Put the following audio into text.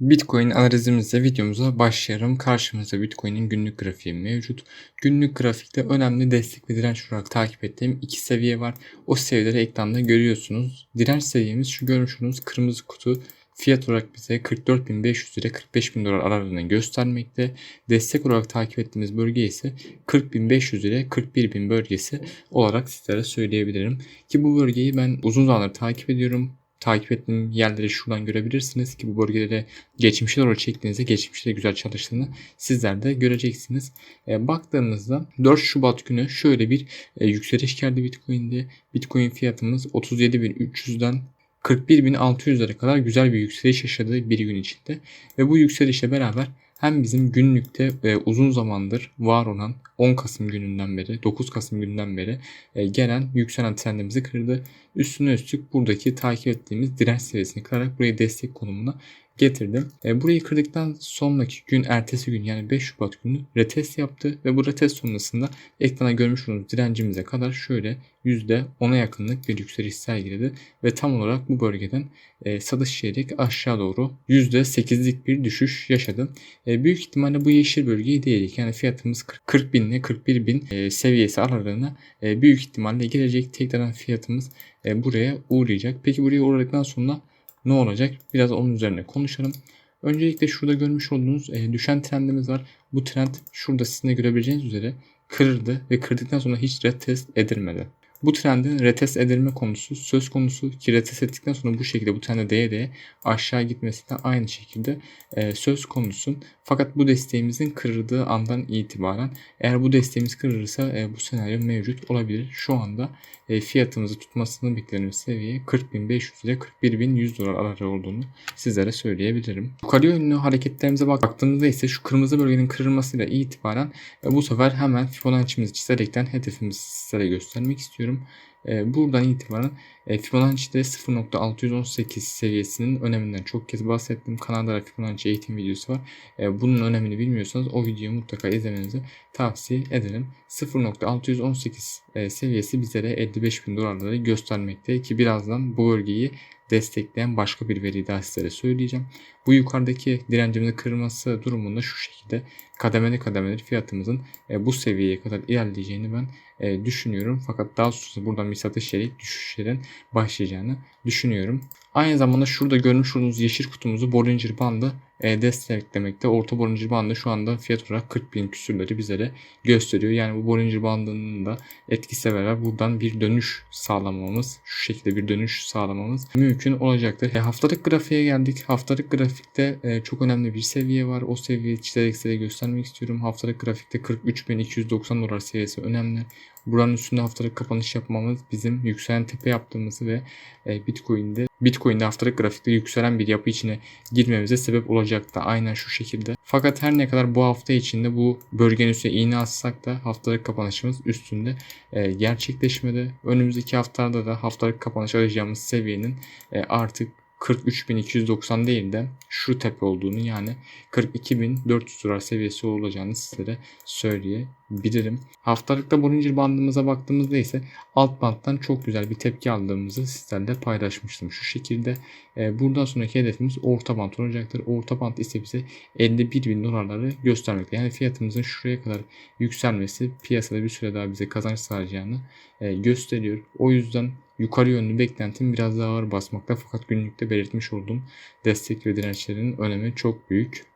Bitcoin analizimizle videomuza başlayalım. Karşımızda Bitcoin'in günlük grafiği mevcut. Günlük grafikte önemli destek ve direnç olarak takip ettiğim iki seviye var. O seviyeleri ekranda görüyorsunuz. Direnç seviyemiz şu görmüş kırmızı kutu. Fiyat olarak bize 44.500 ile 45.000 dolar aralığını göstermekte. Destek olarak takip ettiğimiz bölge ise 40.500 ile 41.000 bölgesi olarak sizlere söyleyebilirim. Ki bu bölgeyi ben uzun zamandır takip ediyorum takip ettiğim yerleri şuradan görebilirsiniz ki bu bölgelere geçmişe doğru çektiğinizde geçmişte güzel çalıştığını sizler de göreceksiniz. E, baktığımızda 4 Şubat günü şöyle bir e, yükseliş geldi Bitcoin'de. Bitcoin fiyatımız 37.300'den 41.600'lere kadar güzel bir yükseliş yaşadı bir gün içinde. Ve bu yükselişle beraber hem bizim günlükte e, uzun zamandır var olan 10 Kasım gününden beri 9 Kasım gününden beri e, gelen yükselen trendimizi kırdı. Üstüne üstlük buradaki takip ettiğimiz direnç seviyesini kırarak burayı destek konumuna getirdim. E, burayı kırdıktan sonraki gün ertesi gün yani 5 Şubat günü retest yaptı ve bu retest sonrasında ekrana görmüş olduğunuz direncimize kadar şöyle %10'a yakınlık bir yükseliş sergiledi ve tam olarak bu bölgeden e, satış çeyrek aşağı doğru %8'lik bir düşüş yaşadı. E, büyük ihtimalle bu yeşil bölgeyi değildik. Yani fiyatımız 40 bin ile 41 bin e, seviyesi aralığına e, büyük ihtimalle gelecek. Tekrardan fiyatımız e, buraya uğrayacak. Peki buraya uğradıktan sonra ne olacak? Biraz onun üzerine konuşalım. Öncelikle şurada görmüş olduğunuz e, düşen trendimiz var. Bu trend şurada sizin de görebileceğiniz üzere kırıldı ve kırdıktan sonra hiç retest edilmedi. Bu trendin retest edilme konusu söz konusu ki retest ettikten sonra bu şekilde bu trende değe değe aşağı gitmesi de aynı şekilde e, söz konusu. Fakat bu desteğimizin kırıldığı andan itibaren eğer bu desteğimiz kırılırsa e, bu senaryo mevcut olabilir. Şu anda e, fiyatımızı tutmasını beklediğimiz seviye 40.500 ile 41.100 dolar arası olduğunu sizlere söyleyebilirim. Yukarı yönlü hareketlerimize baktığımızda ise şu kırmızı bölgenin kırılmasıyla itibaren e, bu sefer hemen Fibonacci'mizi çizerekten hedefimizi sizlere göstermek istiyorum. E, buradan itibaren e, Fibonacci'de 0.618 seviyesinin öneminden çok kez bahsettim. Kanalda Fibonacci eğitim videosu var. E, bunun önemini bilmiyorsanız o videoyu mutlaka izlemenizi tavsiye ederim. 0.618 e, seviyesi bizlere 55 bin dolarları göstermekte ki birazdan bu bölgeyi destekleyen başka bir veri daha sizlere söyleyeceğim. Bu yukarıdaki direncimizin kırılması durumunda şu şekilde kademeli kademeli fiyatımızın bu seviyeye kadar ilerleyeceğini ben düşünüyorum. Fakat daha sonra buradan bir satış yeri düşüşlerin başlayacağını düşünüyorum. Aynı zamanda şurada görmüş olduğunuz yeşil kutumuzu Bollinger Bandı e, desteklemekte. Orta Bollinger Bandı şu anda fiyat olarak 40 bin küsürleri bizlere gösteriyor. Yani bu Bollinger Bandı'nın da etkisi beraber buradan bir dönüş sağlamamız, şu şekilde bir dönüş sağlamamız mümkün olacaktır. E, haftalık grafiğe geldik. Haftalık grafikte e, çok önemli bir seviye var. O seviyeyi çizerek size göstermek istiyorum. Haftalık grafikte 43.290 dolar seviyesi önemli. Buranın üstünde haftalık kapanış yapmamız bizim yükselen tepe yaptığımızı ve e, Bitcoin'de Bitcoin'de haftalık grafikte yükselen bir yapı içine girmemize sebep olacaktı. Aynen şu şekilde. Fakat her ne kadar bu hafta içinde bu bölgenin üstüne iğne atsak da haftalık kapanışımız üstünde e, gerçekleşmedi. Önümüzdeki haftalarda da haftalık kapanış arayacağımız seviyenin e, artık 43.290 değil de şu tepe olduğunu yani 42.400 dolar seviyesi olacağını sizlere söyleyebilirim. Haftalıkta Bollinger bandımıza baktığımızda ise alt banttan çok güzel bir tepki aldığımızı sizlerle paylaşmıştım. Şu şekilde e, buradan sonraki hedefimiz orta band olacaktır. Orta band ise bize 51.000 dolarları göstermekte. Yani fiyatımızın şuraya kadar yükselmesi piyasada bir süre daha bize kazanç sağlayacağını e, gösteriyor. O yüzden yukarı yönlü beklentim biraz daha ağır basmakta fakat günlükte belirtmiş olduğum destek ve dirençlerin önemi çok büyük.